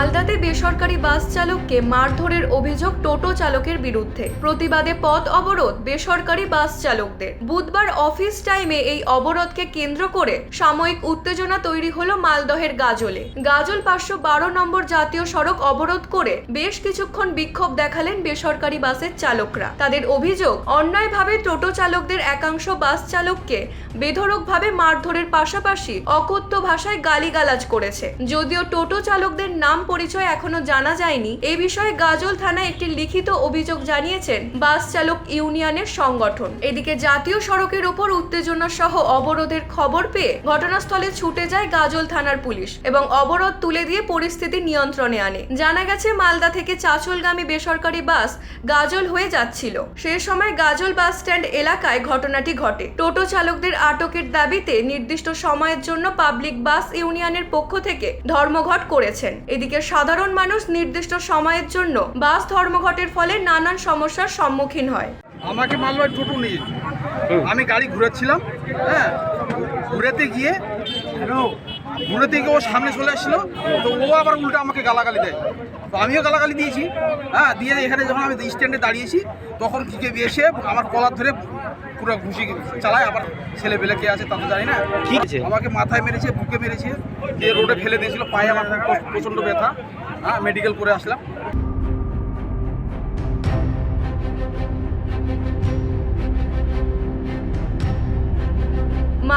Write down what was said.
মালদাতে বেসরকারি বাস চালককে মারধরের অভিযোগ টোটো চালকের বিরুদ্ধে। প্রতিবাদে পথ অবরোধ বেসরকারি বাস চালকদের। বুধবার অফিস টাইমে এই অবরোধকে কেন্দ্র করে সাময়িক উত্তেজনা তৈরি হলো মালদহের গাজলে। গাজল পাঁচশো বারো নম্বর জাতীয় সড়ক অবরোধ করে বেশ কিছুক্ষণ বিক্ষোভ দেখালেন বেসরকারি বাসের চালকরা। তাদের অভিযোগ, অন্যায়ভাবে টোটো চালকদের একাংশ বাস চালককে বেধড়কভাবে মারধরের পাশাপাশি অকথ্য ভাষায় গালিগালাজ করেছে। যদিও টোটো চালকদের নাম পরিচয় এখনও জানা যায়নি। এ বিষয়ে গাজল থানায় একটি লিখিত অভিযোগ জানিয়েছেন বাস চালক ইউনিয়নের সংগঠন। এদিকে জাতীয় সড়কের ওপর উত্তেজনা সহ অবরোধের খবর পেয়ে ঘটনাস্থলে ছুটে যায় গাজল থানার পুলিশ এবং অবরোধ তুলে দিয়ে পরিস্থিতি নিয়ন্ত্রণে আনে। জানা গেছে, মালদা থেকে চাচলগামী বেসরকারি বাস গাজল হয়ে যাচ্ছিল। সে সময় গাজল বাস স্ট্যান্ড এলাকায় ঘটনাটি ঘটে। টোটো চালকদের আটকের দাবিতে নির্দিষ্ট সময়ের জন্য পাবলিক বাস ইউনিয়নের পক্ষ থেকে ধর্মঘট করেছেন। এদিকে সাধারণ মানুষ নির্দিষ্ট সময়ের জন্য বাস ধর্মঘটের ফলে নানান সমস্যার সম্মুখীন হয়। আমাকে মালবাই টোটো নিয়ে। আমি গাড়ি ঘুরাচ্ছিলাম হ্যাঁ? ঘুরেতে গিয়ে ঘুরেতে গিয়ে ও সামনে চলে আসছিল তো ও আবার উল্টো আমাকে গালাগালি দেয়। তো আমিও গালাগালি দিয়েছি। হ্যাঁ দিয়ে এখানে যখন আমি স্ট্যান্ডে দাঁড়িয়েছি তখন কি এসে আমার কলার ধরে পুরো ঘুষি চালায়। আবার ছেলে পেলে কে আছে তা তো জানি না। কি হয়েছে? আমাকে মাথায় মেরেছে বুকে মেরেছে দিয়ে রোডে ফেলে দিয়েছিল পায়ে আমার প্রচণ্ড ব্যথা। হ্যাঁ মেডিকেল করে আসলাম।